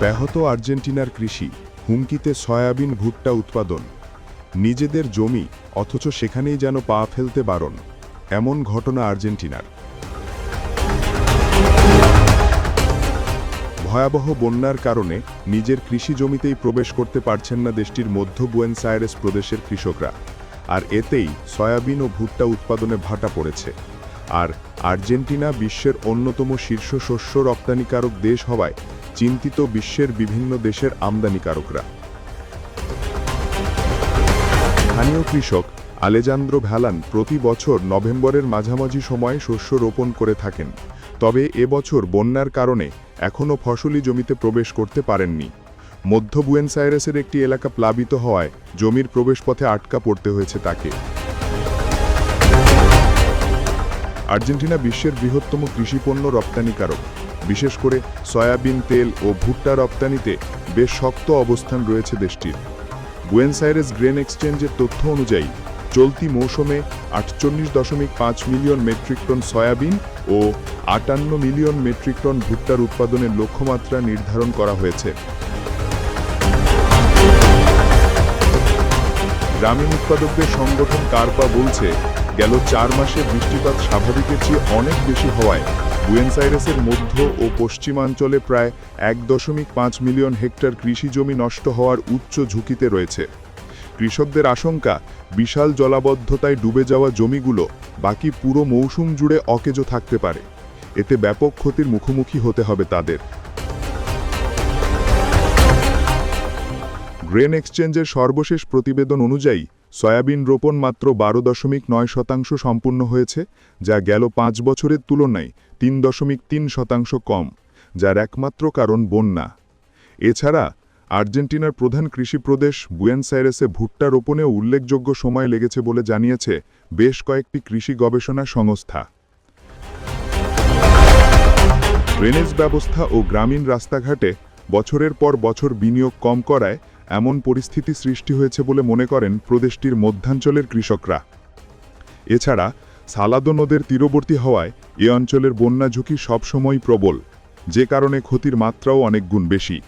ব্যাহত আর্জেন্টিনার কৃষি, হুমকিতে সয়াবিন ভুট্টা উৎপাদন। নিজেদের জমি, অথচ সেখানেই যেন পা ফেলতে বারণ। এমন ঘটনা আর্জেন্টিনার। ভয়াবহ বন্যার কারণে নিজের কৃষি জমিতেই প্রবেশ করতে পারছেন না দেশটির মধ্য বুয়েন্স আয়ারেস প্রদেশের কৃষকরা। আর এতেই সয়াবিন ও ভুট্টা উৎপাদনে ভাটা পড়েছে। আর আর্জেন্টিনা বিশ্বের অন্যতম শীর্ষ শস্য রপ্তানিকারক দেশ হওয়ায় চিন্তিত বিশ্বের বিভিন্ন দেশের আমদানিকারকরা। স্থানীয় কৃষক আলেজান্দ্রো ভ্যালান প্রতি বছর নভেম্বরের মাঝামাঝি সময়ে শস্য রোপণ করে থাকেন। তবে এবছর বন্যার কারণে এখনও ফসলি জমিতে প্রবেশ করতে পারেননি। মধ্য বুয়েন্স আয়ারেসের একটি এলাকা প্লাবিত হওয়ায় জমির প্রবেশপথে আটকা পড়তে হয়েছে তাকে। আর্জেন্টিনা বিশ্বের বৃহত্তম কৃষিপণ্য রপ্তানিকারক। বিশেষ করে সয়াবিন তেল ও ভুট্টা রপ্তানিতে বেশ শক্ত অবস্থান রয়েছে দেশটির। বুয়েন্স আয়ারেস গ্রেন এক্সচেঞ্জের তথ্য অনুযায়ী, চলতি মৌসুমে আটচল্লিশ দশমিক পাঁচ মিলিয়ন মেট্রিক টন সয়াবিন ও আটান্ন মিলিয়ন মেট্রিক টন ভুট্টার উৎপাদনের লক্ষ্যমাত্রা নির্ধারণ করা হয়েছে। গ্রামীণ উৎপাদকদের সংগঠন কার্পা বলছে গেল চার মাসে বৃষ্টিপাত স্বাভাবিকের চেয়ে অনেক বেশি হওয়ায়। বুয়েন্স আইরেসের মধ্য ও পশ্চিমাঞ্চলে প্রায় এক দশমিক পাঁচ মিলিয়ন হেক্টর কৃষি জমি নষ্ট হওয়ার উচ্চ ঝুঁকিতে রয়েছে। কৃষকদের আশঙ্কা, বিশাল জলাবদ্ধতায় ডুবে যাওয়া জমিগুলো বাকি পুরো মৌসুম জুড়ে অকেজো থাকতে পারে। এতে ব্যাপক ক্ষতির মুখোমুখি হতে হবে তাদের। গ্রেন এক্সচেঞ্জের সর্বশেষ প্রতিবেদন অনুযায়ী, সয়াবিন রোপণ মাত্র বারো দশমিক নয় শতাংশ সম্পূর্ণ হয়েছে, যা গেল পাঁচ বছরের তুলনায় তিন দশমিক তিন শতাংশ কম, যার একমাত্র কারণ বন্যা। এছাড়া, আর্জেন্টিনার প্রধান কৃষি প্রদেশ বুয়েন্স আয়ারেসে ভুট্টা রোপণেও উল্লেখযোগ্য সময় লেগেছে বলে জানিয়েছে বেশ কয়েকটি কৃষি গবেষণা সংস্থা। ড্রেনেজ ব্যবস্থা ও গ্রামীণ রাস্তাঘাটে বছরের পর বছর বিনিয়োগ কম করায় এমন পরিস্থিতি সৃষ্টি হয়েছে বলে মনে করেন প্রদেশটির মধ্যাঞ্চলের কৃষকরা। এছাড়া, সালাদো নদের তীরবর্তী হওয়ায় এ অঞ্চলের বন্যা ঝুঁকি সবসময়ই প্রবল, যে কারণে ক্ষতির মাত্রাও অনেক গুণ বেশি।